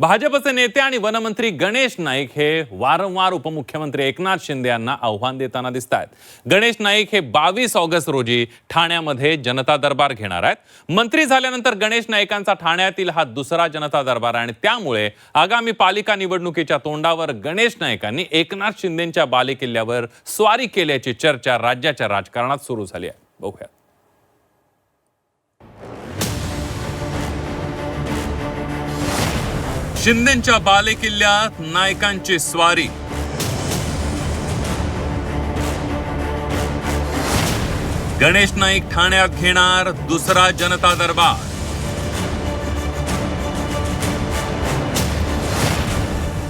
भाजपचे नेते आणि वनमंत्री गणेश नाईक हे वारंवार उपमुख्यमंत्री एकनाथ शिंदे यांना आव्हान देताना दिसत आहेत गणेश नाईक हे बावीस ऑगस्ट रोजी ठाण्यामध्ये जनता दरबार घेणार आहेत. मंत्री झाल्यानंतर गणेश नाईकांचा ठाण्यातील हा दुसरा जनता दरबार आहे आणि त्यामुळे आगामी पालिका निवडणुकीच्या तोंडावर गणेश नाईकांनी एकनाथ शिंदेच्या बालेकिल्ल्यावर स्वारी केल्याची चर्चा राज्याच्या राजकारणात सुरू झाली आहे. बघूया शिंदेच्या बालेकिल्ल्यात नायकांची स्वारी. गणेश नाईक ठाण्यात घेणार दुसरा जनता दरबार.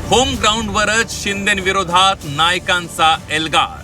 होम ग्राउंडवरच शिंदेविरोधात नायकांचा एल्गार.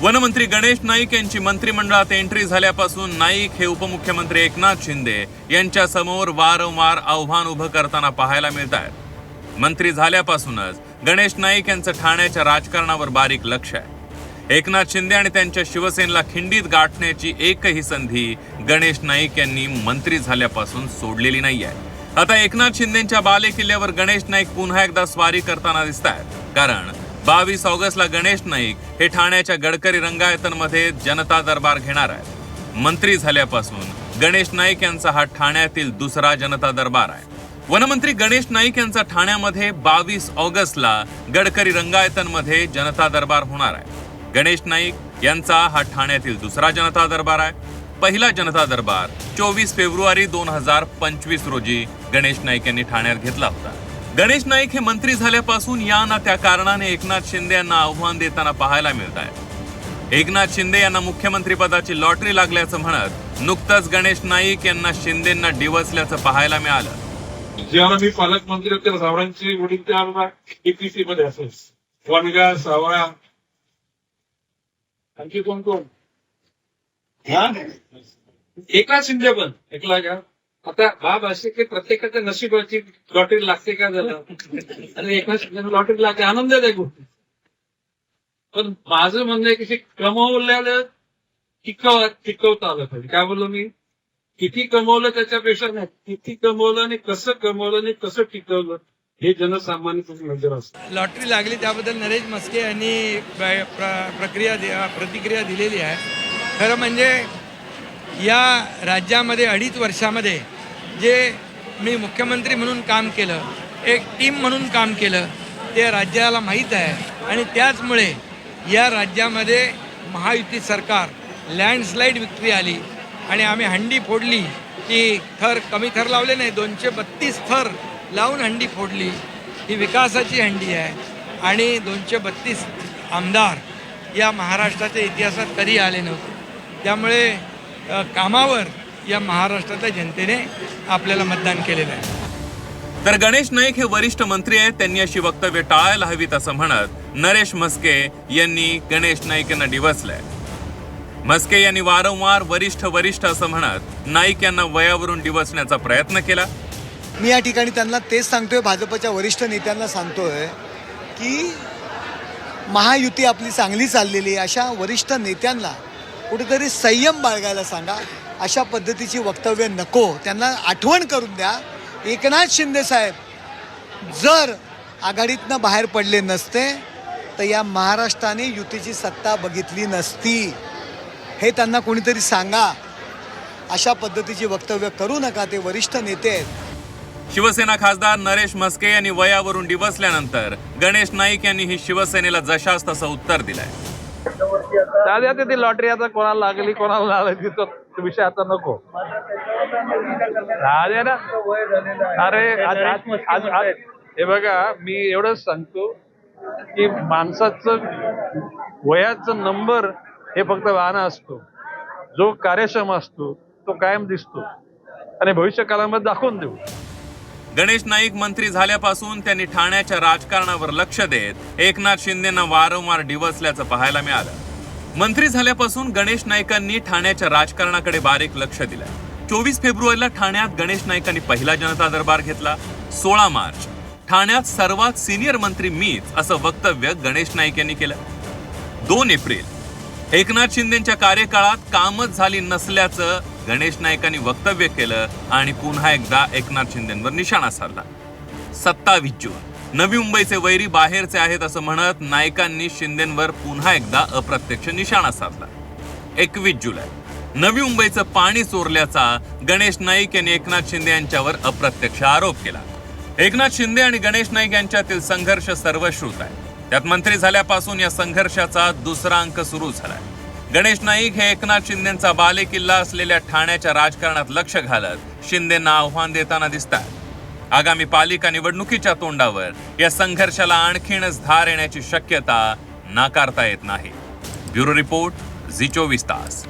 वनमंत्री गणेश नाईक यांची मंत्रिमंडळात एंट्री झाल्यापासून नाईक हे उपमुख्यमंत्री एकनाथ शिंदे यांच्या समोर वारंवार आव्हान उभं करताना पाहायला मिळत आहेत मंत्री झाल्यापासूनच गणेश नाईक यांचं ठाण्याच्या राजकारणावर बारीक लक्ष आहे. एकनाथ शिंदे आणि त्यांच्या शिवसेनेला खिंडीत गाठण्याची एकही संधी गणेश नाईक यांनी मंत्री झाल्यापासून सोडलेली नाही आहे. आता एकनाथ शिंदेच्या बालेकिल्ल्यावर गणेश नाईक पुन्हा एकदा स्वारी करताना दिसत आहेत कारण बावीस ऑगस्टला गणेश नाईक हे ठाण्याच्या गडकरी रंगायतनमध्ये जनता दरबार घेणार आहेत. मंत्री झाल्यापासून गणेश नाईक यांचा हा ठाण्यातील दुसरा जनता दरबार आहे. वनमंत्री गणेश नाईक यांचा ठाण्यामध्ये बावीस ऑगस्टला गडकरी रंगायतनमध्ये जनता दरबार होणार आहे. गणेश नाईक यांचा हा ठाण्यातील दुसरा जनता दरबार आहे. पहिला जनता दरबार चोवीस फेब्रुवारी दोन हजार पंचवीस रोजी गणेश नाईक यांनी ठाण्यात घेतला होता. गणेश नाईक हे मंत्री झाल्यापासून या ना त्या कारणाने एकनाथ शिंदे यांना आव्हान देताना पाहायला मिळत आहे एकनाथ शिंदे यांना मुख्यमंत्री पदाची लॉटरी लागल्याचं म्हणत नुकतंच गणेश नाईक यांना शिंदेना डिवचल्याचं पाहायला मिळालं. जेव्हा मी पालकमंत्री होते सावरांची वडील त्या एपीसी मध्ये असेल वनगा सावळा आणखी कोण कोण? हा? एका शिंदे पण. ऐकला का आता बाब असे की प्रत्येकाच्या नशिबाची लॉटरी लागते का झालं आणि एका लॉटरी लागते आनंद आहे गोष्टी. पण माझं म्हणणं आहे की ते कमवल्याला टिकव टिकवता आलं पाहिजे. काय बोललो मी? किती कमवलं त्याच्यापेक्षा नाही. किती कमवलं आणि कसं कमवलं आणि कसं टिकवलं हे जनसामान्य नजर असतं. लॉटरी लागली त्याबद्दल नरेश मस्के यांनी प्रक्रिया प्रतिक्रिया दिलेली आहे. खरं म्हणजे या राज्यामध्ये अडीच वर्षामध्ये जे मी मुख्यमंत्री म्हणून काम केलं एक टीम म्हणून काम केलं ते राज्याला माहीत आहे. आणि त्याचमुळे या राज्यामध्ये महायुती सरकार लँडस्लाईड विक्री आली. आणि आम्ही हंडी फोडली की थर कमी थर लावले नाही दोनशे बत्तीस थर लावून हंडी फोडली. ही विकासाची हंडी आहे. आणि दोनशे बत्तीस आमदार या महाराष्ट्राच्या इतिहासात कधी आले नव्हते. त्यामुळे कामावर या महाराष्ट्राच्या जनतेने आपल्याला मतदान केलेलं आहे. तर गणेश नाईक हे वरिष्ठ मंत्री आहेत त्यांनी अशी वक्तव्य टाळायला हवीत असं म्हणत नरेश मस्के यांनी गणेश नाईक यांना डिवचलंय मस्के यांनी वारंवार वरिष्ठ वरिष्ठ असं म्हणत नाईक यांना वयावरून डिवचण्याचा प्रयत्न केला. मी या ठिकाणी त्यांना तेच सांगतोय भाजपच्या वरिष्ठ नेत्यांना सांगतोय की महायुती आपली चांगली चाललेली आहे अशा वरिष्ठ नेत्यांना कुठेतरी संयम बाळगायला सांगा. अशा पद्धतीची वक्तव्य नको. त्यांना आठवण करून द्या. एकनाथ शिंदे साहेब जर आघाडीतनं बाहेर पडले नसते तर या महाराष्ट्राने युतीची सत्ता बघितली नसती. हे त्यांना कोणीतरी सांगा. अशा पद्धतीची वक्तव्य करू नका ते वरिष्ठ नेते. आहेत शिवसेना खासदार नरेश मस्के यांनी वयावरून डिवसल्यानंतर गणेश नाईक यांनी ही शिवसेनेला जशास तसं उत्तर दिलंय. दादा ते ती लॉटरी आता कोणाला लागली कोणाला लागली तो विषय आता नको. राहू ना. अरे आज हे बघा मी एवढंच सांगतो की माणसाचं वयाचं नंबर हे फक्त वाहना असतो. जो कार्यक्षम असतो तो कायम दिसतो. आणि भविष्य काळामध्ये दाखवून देऊ. गणेश नाईक मंत्री झाल्यापासून त्यांनी ठाण्याच्या राजकारणावर लक्ष देत एकनाथ शिंदेना वारंवार डिवसल्याचं पाहायला मिळालं. मंत्री झाल्यापासून गणेश नाईकांनी ठाण्याच्या राजकारणाकडे बारीक लक्ष दिलं चोवीस फेब्रुवारीला ठाण्यात गणेश नाईकांनी पहिला जनता दरबार घेतला सोळा मार्च. ठाण्यात सर्वात सिनियर मंत्री मीच असं वक्तव्य गणेश नाईक यांनी केलं. दोन एप्रिल. एकनाथ शिंदेच्या कार्यकाळात कामच झाली नसल्याचं गणेश नाईकांनी वक्तव्य केलं आणि पुन्हा एकदा एकनाथ शिंदेवर निशाणा साधला. सत्तावीस जून. नवी मुंबईचे वैरी बाहेरचे आहेत असं म्हणत नायकांनी शिंदेंवर पुन्हा एकदा अप्रत्यक्ष निशाणा साधला. एकवीस जुलै. नवी मुंबईचं पाणी चोरल्याचा गणेश नाईक यांनी एकनाथ शिंदे यांच्यावर अप्रत्यक्ष आरोप केला. एकनाथ शिंदे आणि गणेश नाईक यांच्यातील संघर्ष सर्वश्रुत आहे. त्यात मंत्री झाल्यापासून या संघर्षाचा दुसरा अंक सुरू झालाय. गणेश नाईक हे एकनाथ शिंदेचा बालेकिल्ला असलेल्या ठाण्याच्या राजकारणात लक्ष घालत शिंदेंना आव्हान देताना दिसतात. आगामी पालिका निवडणुकीच्या तोंडावर या संघर्षाला आणखीनच धार येण्याची शक्यता नाकारता येत नाही. ब्युरो रिपोर्ट झी चोवीस तास.